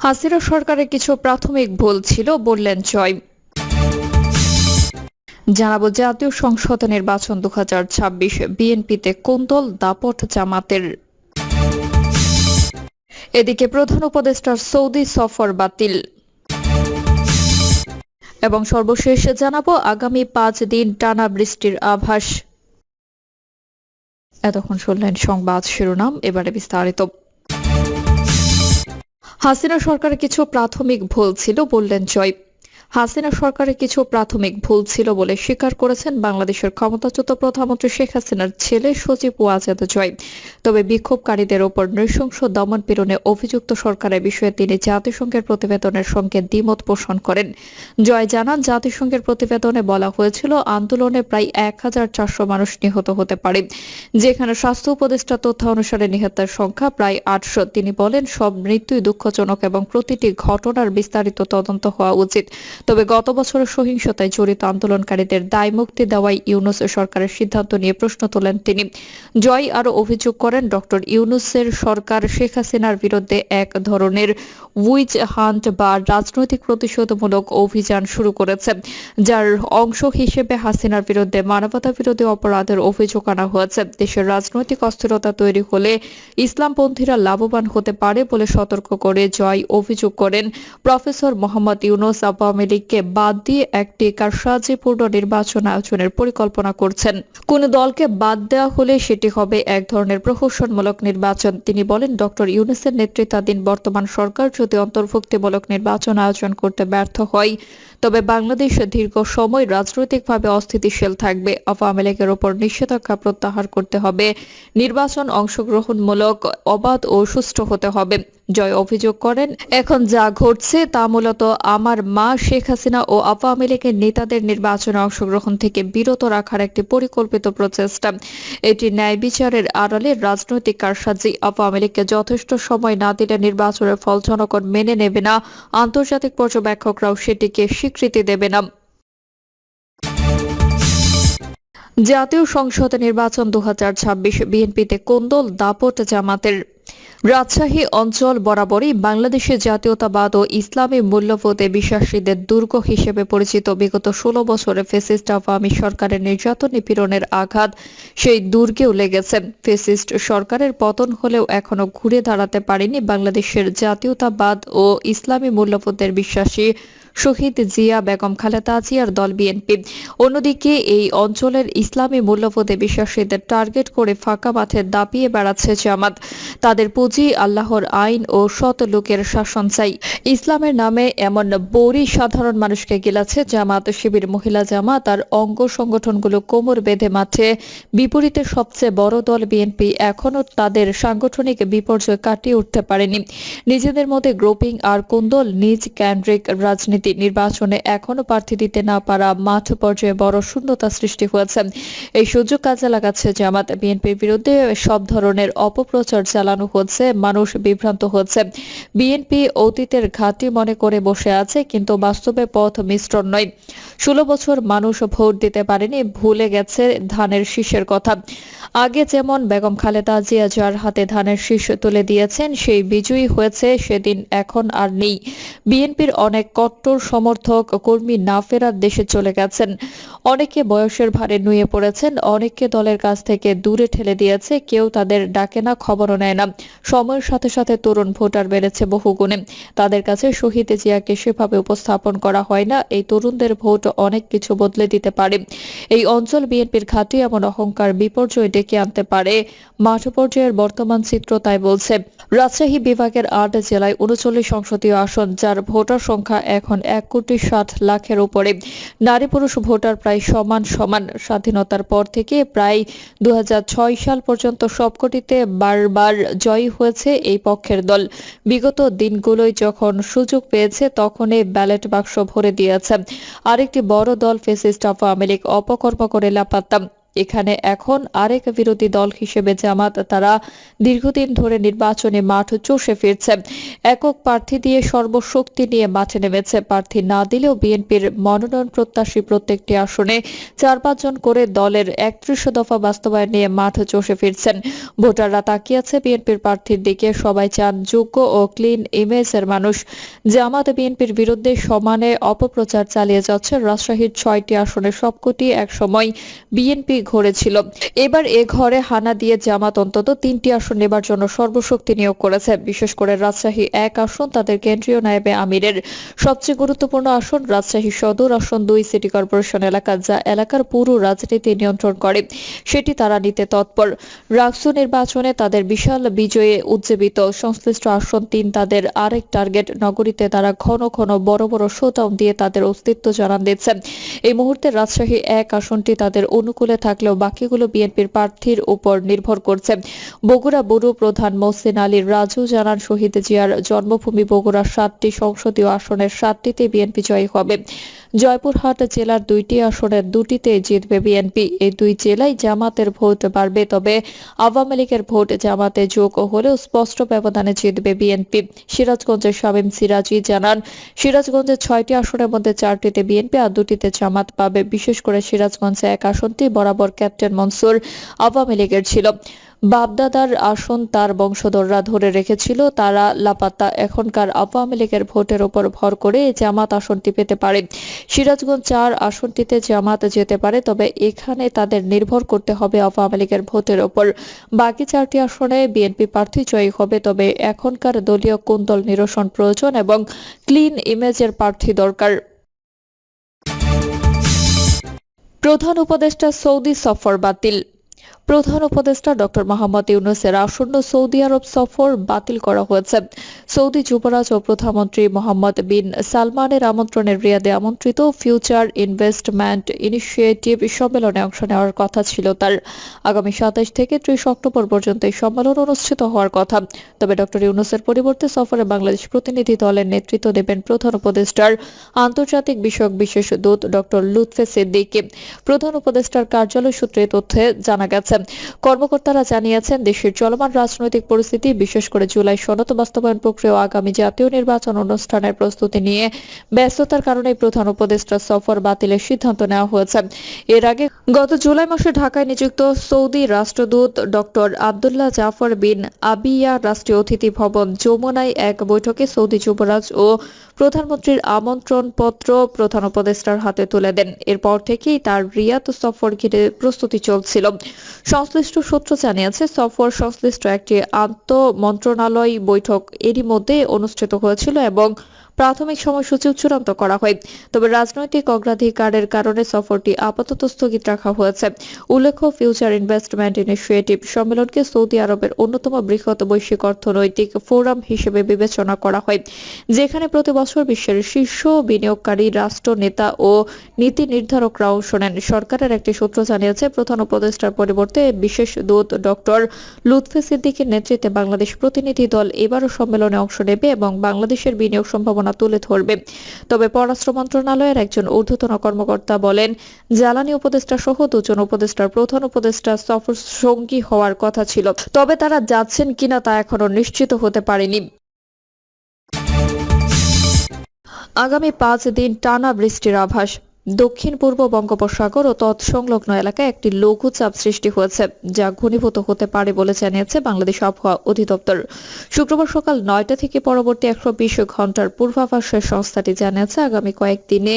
হাসিনা সরকারের কিছু প্রাথমিক ভুল ছিল বললেন জয়। জানাব, জাতীয় সংসদ নির্বাচন দু হাজার ছাব্বিশ বিএনপিতে কোন্দল দাপট জামাতের? এদিকে প্রধান উপদেষ্টার সৌদি সফর বাতিল। এবং সর্বশেষ জানাব, আগামী পাঁচ দিন টানা বৃষ্টির আভাস। এতক্ষণ শুনলেন সংবাদ শিরোনাম, এবারে বিস্তারিত। হাসিনা সরকারের কিছু প্রাথমিক ভুল ছিল বললেন জয়। হাসিনা সরকারের কিছু প্রাথমিক ভুল ছিল বলে স্বীকার করেছেন বাংলাদেশের ক্ষমতাচ্যুত প্রধানমন্ত্রী শেখ হাসিনার ছেলে সচিব ওয়াজেদ জয় তবে বিক্ষোভকারীদের ওপর নৃশংস দমন পীড়নে অভিযুক্ত সরকারের বিষয়ে তিনি জাতিসংঘের প্রতিবেদনের সঙ্গে দ্বিমত পোষণ করেন। জয় জানান, জাতিসংঘের প্রতিবেদনে বলা হয়েছিল, আন্দোলনে প্রায় এক হাজার চারশো মানুষ নিহত হতে পারে। যেখানে স্বাস্থ্য উপদেষ্টা তথ্য অনুসারে নিহতের সংখ্যা প্রায় আটশো। তিনি বলেন, সব মৃত্যুই দুঃখজনক এবং প্রতিটি ঘটনার বিস্তারিত তদন্ত হওয়া উচিত। তবে গত বছরের সহিংসতায় জড়িত আন্দোলনকারীদের দায় মুক্তি দেওয়াই ইউনুস সরকারের সিদ্ধান্ত নিয়ে প্রশ্ন তোলেন তিনি। জয় আরও অভিযোগ করেন ডক্টর ইউনুসের সরকার শেখ হাসিনার বিরুদ্ধে এক ধরনের উইচ হান্ট বা রাজনৈতিক প্রতিশোধমূলক অভিযান শুরু করেছে, যার অংশ হিসেবে হাসিনার বিরুদ্ধে মানবতা বিরোধী অপরাধের অভিযোগ আনা হয়েছে। দেশের রাজনৈতিক অস্থিরতা তৈরি হলে ইসলামপন্থীরা লাভবান হতে পারে বলে সতর্ক করে জয় অভিযোগ করেন প্রফেসর মোহাম্মদ ইউনুস আওয়ামী লীগকে বাদ দিয়ে একটি কারসাজিপূর্ণ নির্বাচন আয়োজনের পরিকল্পনা করছেন। কোন দলকে বাদ দেওয়া হলে সেটি হবে এক ধরনের প্রহসনমূলক নির্বাচন। তিনি বলেন ডক্টর ইউনুসের নেতৃত্বাধীন বর্তমান সরকার যদি অন্তর্ভুক্তিমূলক নির্বাচন আয়োজন করতে ব্যর্থ হয়, তবে বাংলাদেশ দীর্ঘ সময় রাজনৈতিকভাবে অস্থিতিশীল থাকবে। আওয়ামী লীগের ওপর নিষেধাজ্ঞা প্রত্যাহার করতে হবে। নির্বাচন অংশগ্রহণমূলক, অবাধ ও সুষ্ঠু হতে হবে। জয় অভিযোগ করেন। এখন যা ঘটছে তা মূলত আমার মা, শেখ হাসিনা ও আওয়ামী লীগের নেতাদের নির্বাচনে অংশগ্রহণ থেকে বিরত রাখার একটি পরিকল্পিত প্রচেষ্টা। এটি ন্যায় বিচারের আড়ালে রাজনৈতিক কারসাজি। আওয়ামী লীগকে যথেষ্ট সময় না দিলে নির্বাচনের ফল জনগণ মেনে নেবে না। আন্তর্জাতিক পর্যবেক্ষকরাও সেটিকে স্বীকৃতি দেবে না। জাতীয় সংসদ নির্বাচন দু বিএনপিতে কোন্দল দাপট জামাতের রাজশাহী অঞ্চল বরাবরই বাংলাদেশের জাতীয়তাবাদ ও ইসলামী মূল্যবোধে বিশ্বাসীদের দুর্গ হিসেবে পরিচিত বিগত ষোলো বছরে ফেসিস্ট আওয়ামী সরকারের নির্যাতন নিপীড়নের আঘাত সেই দুর্গেও লেগেছে। ফেসিস্ট সরকারের পতন হলেও এখনও ঘুরে দাঁড়াতে পারেনি বাংলাদেশের জাতীয়তাবাদ ও ইসলামী মূল্যবোধের বিশ্বাসী শহীদ জিয়া বেগম খালেদা জিয়ার দল বিএনপি। অন্যদিকে এই অঞ্চলের ইসলামী মূল্যবোধে বিশ্বাসীদের টার্গেট করে ফাঁকা মাঠে দাপিয়ে বেড়াচ্ছে জামাত। তাদের পুঁজি আল্লাহর আইন ও শত লোকের শাসন চাই। ইসলামের নামে এমন বড়ি সাধারণ মানুষকে গেলাছে জামাত, শিবির, মহিলা জামাত আর অঙ্গ সংগঠনগুলো কোমর বেঁধে মাঠে। বিপরীতে সবচেয়ে বড় দল বিএনপি এখনও তাদের সাংগঠনিক বিপর্যয় কাটিয়ে উঠতে পারেনি। নিজেদের মধ্যে গ্রুপিং আর কোন্দল, নিজ কেন্দ্রিক রাজনীতি নির্বাচনে এখনও প্রার্থী দিতে না পারা মাঠ পর্যায়ে বড় শূন্যতা সৃষ্টি হয়েছে। এই সুযোগ কাজে লাগাচ্ছে জামাত। বিএনপির বিরুদ্ধে সব ধরনের অপপ্রচার চালানো হচ্ছে, মানুষ বিভ্রান্ত হচ্ছে। বিএনপি অতীতের ঘাঁটি মনে করে বসে আছে, কিন্তু বাস্তবে পথ মিশ্রণ নয়। ষোলো বছর মানুষ ভোট দিতে পারেনি, ভুলে গেছে ধানের শীষের কথা। আগে যেমন বেগম খালেদা জিয়া যার হাতে ধানের শীষ তুলে দিয়েছেন, সেই বিজয়ী হয়েছে সেদিন, এখন আর নেই। বিএনপির অনেক কট্টর সমর্থক কর্মী না ফেরার দেশে চলে গেছেন। অনেকে বয়সের ভারে নুয়ে পড়েছেন, অনেককে দলের কাছ থেকে দূরে ঠেলে দিয়েছে, কেউ তাদের ডাকে না, খবরও নেয় না। সময়ের সাথে সাথে তরুণ ভোটার বেড়েছে বহুগুণে। তাদের কাছে শহীদ জিয়াকে সেভাবে উপস্থাপন করা হয় না, এই তরুণদের ভোট অনেক কিছু বদলে দিতে পারে। এই অঞ্চল বিএনপির ঘাঁটি এমন অহংকার বিপর্যয় ডেকে আনতে পারে। মাঠ পর্যায়ের বর্তমান চিত্র তাই বলছে। রাজশাহী বিভাগের আট জেলায় উনচল্লিশ সংসদীয় আসন, যার ভোটার সংখ্যা এখন এক কোটি ষাট লাখের উপরে। নারী পুরুষ ভোটার প্রায় সমান সমান। স্বাধীনতার পর থেকে প্রায় দুহাজার ছয় সাল পর্যন্ত সবকটিতে বারবার জয়ী হয়েছে এই পক্ষের দল। বিগত দিনগুলোয় যখন সুযোগ পেয়েছে, তখনই ব্যালট বাক্স ভরে দিয়েছে। আরেকটি বড় দল ফেসিস্ট আওয়ামী লীগ, অপকর্ম করে লাপাত্তাম এখানে এখন আরেক বিরোধী দল হিসেবে জামাত তারা দীর্ঘদিন ধরে নির্বাচনে মাঠ চষে ফিরছে। একক প্রার্থী দিয়ে সর্বশক্তি নিয়ে মাঠে নেমেছে। প্রার্থী না দিলেও বিএনপির মনোনয়ন প্রত্যাশী প্রত্যেকটি আসনে চার পাঁচজন করে দলের একত্রিশ দফা বাস্তবায়ন নিয়ে মাঠ চষে ফিরছেন। ভোটাররা তাকিয়েছে বিএনপির প্রার্থীর দিকে। সবাই চান যোগ্য ও ক্লিন ইমেজের মানুষ। জামাত বিএনপির বিরুদ্ধে সমানে অপপ্রচার চালিয়ে যাচ্ছে। রাজশাহীর ছয়টি আসনে সবকটি একসময় বিএনপি ঘরে ছিল এবার এ ঘরে হানা দিয়ে জামাত অন্তত তিনটি আসন নেবার জন্য সর্বশক্তি নিয়োগ করেছে। বিশেষ করে রাজশাহী এক আসন, তাদের কেন্দ্রীয় নায়েবে আমিরের। সবচেয়ে গুরুত্বপূর্ণ আসন রাজশাহী সদর আসন দুই সিটি কর্পোরেশন এলাকা, যা এলাকার পুরো রাজনীতি নিয়ন্ত্রণ করে। সেটি তারা নিতে তৎপর। রাকসু নির্বাচনে তাদের বিশাল বিজয়ে উজ্জীবিত। সংশ্লিষ্ট আসন তিন তাদের আরেক টার্গেট। নগরীতে তারা ঘন ঘন বড় বড় শোডাউন দিয়ে তাদের অস্তিত্ব জানান দিচ্ছেন এই মুহূর্তে রাজশাহী এক আসনটি তাদের অনুকূলে থাকলেও বাকিগুলো বিএনপির প্রার্থীর উপর নির্ভর করছে। বগুড়া বুড়ু প্রধান মোসেন আলী রাজু জানান, শহীদ জিয়ার জন্মভূমি বগুড়ার সাতটি সংসদীয় আসনের সাতটিতে বিএনপি জয়ী হবে। জয়পুরহাট জেলার দুইটি আসনের দুটিতে জিতবে বিএনপি। এই দুই জেলায় জামাতের ভোট বাড়বে, তবে আওয়ামী লীগের ভোট জামাতে যোগ হলেও স্পষ্ট ব্যবধানে জিতবে বিএনপি। সিরাজগঞ্জের শামীম সিরাজি জানান সিরাজগঞ্জের ছয়টি আসনের মধ্যে চারটিতে বিএনপি আর দুটিতে জামাত পাবে। বিশেষ করে সিরাজগঞ্জে এক আসনটি বরাবর ক্যাপ্টেন মনসুর আওয়ামী লীগের ছিল। বাপদাদার আসন তার বংশধররা ধরে রেখেছিল। তারা লাপাত্তা এখনকার আওয়ামী লীগের ভোটের ওপর ভর করে জামাত আসনটি পেতে পারে। সিরাজগঞ্জ চার আসনটিতে জামাত যেতে পারে, তবে এখানে তাদের নির্ভর করতে হবে আওয়ামী লীগের ভোটের ওপর। বাকি চারটি আসনে বিএনপি প্রার্থী জয়ী হবে, তবে এখনকার দলীয় কুন্দল নিরসন প্রয়োজন এবং ক্লিন ইমেজের প্রার্থী দরকার? প্রধান উপদেষ্টা সৌদি সফর বাতিল। প্রধান উপদেষ্টা ডক্টর মোহাম্মদ ইউনুসের আসন্ন সৌদি আরব সফর বাতিল করা হয়েছে। সৌদি যুবরাজ ও প্রধানমন্ত্রী মোহাম্মদ বিন সালমানের আমন্ত্রণে রিয়াদে আমন্ত্রিত ফিউচার ইনভেস্টমেন্ট ইনিশিয়েটিভ সম্মেলনে অংশ নেওয়ার কথা ছিল তার। আগামী সাতাইশ থেকে ত্রিশ অক্টোবর পর্যন্ত এই সম্মেলন অনুষ্ঠিত হওয়ার কথা। তবে ডক্টর ইউনুসের পরিবর্তে সফরে বাংলাদেশ প্রতিনিধি দলের নেতৃত্ব দেবেন প্রধান উপদেষ্টার আন্তর্জাতিক বিষয়ক বিশেষ দূত ডক্টর লুৎফে সিদ্দিকি। প্রধান উপদেষ্টার কার্যালয় সূত্রে তথ্যে জানা গেছে কর্মকর্তারা জানিয়েছেন, দেশের চলমান রাজনৈতিক পরিস্থিতি, বিশেষ করে জুলাই সনত বাস্তবায়ন প্রক্রিয়া আগামী জাতীয় নির্বাচন অনুষ্ঠানের প্রস্তুতি নিয়ে ব্যস্ততার কারণে প্রধান উপদেষ্টা সফর বাতিলের সিদ্ধান্ত নেওয়া হয়েছে। এর আগে গত জুলাই মাসে ঢাকায় নিযুক্ত সৌদি রাষ্ট্রদূত doctor Abdullah Jafar bin Abia রাষ্ট্রীয় অতিথি ভবন যমুনায় এক বৈঠকে সৌদি যুবরাজ ও প্রধানমন্ত্রীর আমন্ত্রণ পত্র প্রধান উপদেষ্টার হাতে তুলে দেন। এরপর থেকেই তার রিয়াদ সফর ঘিরে প্রস্তুতি চলছিল। সংশ্লিষ্ট সূত্র জানিয়েছে সফর সংশ্লিষ্ট একটি আন্তঃমন্ত্রণালয় বৈঠক এরই মধ্যে অনুষ্ঠিত হয়েছিল এবং প্রাথমিক সময়সূচি চূড়ান্ত করা হয়। তবে রাজনৈতিক অগ্রাধিকারের কারণে সফরটি আপাতত স্থগিত রাখা হয়েছে। উল্লেখ্য ফিউচার ইনভেস্টমেন্ট ইনিশিয়েটিভ সম্মেলনকে সৌদি আরবের অন্যতম বৃহৎ বৈশ্বিক অর্থনৈতিক ফোরাম হিসেবে বিবেচনা করা হয়, যেখানে প্রতি বছর বিশ্বের শীর্ষ বিনিয়োগকারী রাষ্ট্র নেতা ও নীতি নির্ধারকরা অংশ নেন। সরকারের একটি সূত্র জানিয়েছে, প্রধান উপদেষ্টার পরিবর্তে বিশেষ দূত ডক্টর লুৎফে সিদ্দিকের নেতৃত্বে বাংলাদেশ প্রতিনিধি দল এবারও সম্মেলনে অংশ নেবে এবং বাংলাদেশের বিনিয়োগ সম্ভাবনা তুলে ধরবে। তবে পররাষ্ট্র মন্ত্রণালয়ের একজন ঊর্ধ্বতন কর্মকর্তা বলেন, জ্বালানি উপদেষ্টা সহ দুজন উপদেষ্টার প্রধান উপদেষ্টা সফর সঙ্গী হওয়ার কথা ছিল। তবে তারা যাচ্ছেন কিনা তা এখনও নিশ্চিত হতে পারেনি। আগামী পাঁচ দিন টানা বৃষ্টির আভাস। দক্ষিণ পূর্ব বঙ্গোপসাগর ও তৎসংলগ্ন এলাকায় একটি লঘুচাপ সৃষ্টি হয়েছে, যা ঘনীভূত হতে পারে বলে জানিয়েছে বাংলাদেশ আবহাওয়া অধিদপ্তর। শুক্রবার সকাল নয়টা থেকে পরবর্তী একশো বিশ ঘণ্টার পূর্বাভাসের সংস্থাটি জানিয়েছে, আগামী কয়েকদিনে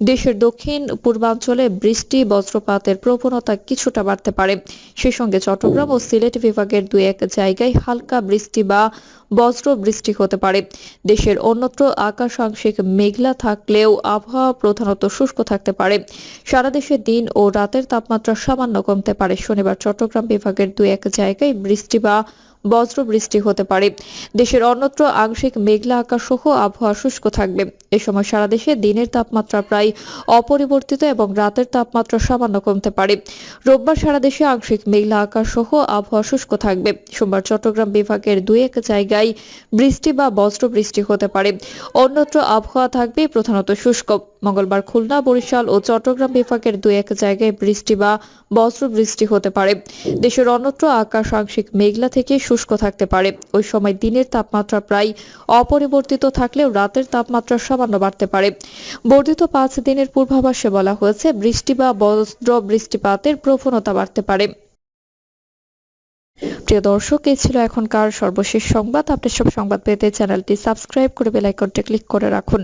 দেশের দক্ষিণ পূর্বাঞ্চলে বৃষ্টি, বজ্রপাতের প্রবণতা কিছুটা বাড়তে পারে। সেই সঙ্গে চট্টগ্রাম ও সিলেট বিভাগের দু এক জায়গায় হালকা বৃষ্টি বা বজ্র বৃষ্টি হতে পারে। দেশের অন্যত্র আকাশ আংশিক মেঘলা থাকলেও আবহাওয়া প্রধানত শুষ্ক থাকতে পারে। সারা দেশে দিন ও রাতের তাপমাত্রা সামান্য কমতে পারে। শনিবার চট্টগ্রাম বিভাগের দু এক জায়গায় বৃষ্টি বা বজ্র বৃষ্টি হতে পারে। দেশের অন্যত্র আংশিক মেঘলা আকাশ সহ আবহাওয়া শুষ্ক থাকবে। এ সময় সারা দেশে দিনের তাপমাত্রা প্রায় অপরিবর্তিত এবং রাতের তাপমাত্রা সামান্য কমতে পারে। রোববার সারা দেশে আংশিক মেঘলা আকাশ সহ আবহাওয়া শুষ্ক থাকবে। সোমবার চট্টগ্রাম বিভাগের দুই এক জায়গায় বৃষ্টি বা বজ্র বৃষ্টি হতে পারে। অন্যত্র আবহাওয়া থাকবে প্রধানত শুষ্ক। মঙ্গলবার খুলনা, বরিশাল ও চট্টগ্রাম বিভাগের দু এক জায়গায় বৃষ্টি বা বজ্র বৃষ্টি হতে পারে। দেশের অন্যত্র আকাশ আংশিক মেঘলা থেকে শুষ্ক থাকতে পারে। ওই সময় দিনের তাপমাত্রা প্রায় অপরিবর্তিত থাকলেও রাতের তাপমাত্রা সামান্য বাড়তে পারে। বর্ধিত পাঁচ দিনের পূর্বাভাসে বলা হয়েছে, বৃষ্টি বা বজ্র বৃষ্টিপাতের প্রবণতা বাড়তে পারে। প্রিয় দর্শক এই ছিল এখনকার সর্বশেষ সংবাদ। আপনি সব সংবাদ পেতে চ্যানেলটি সাবস্ক্রাইব করে বেল আইকনটি ক্লিক করে রাখুন।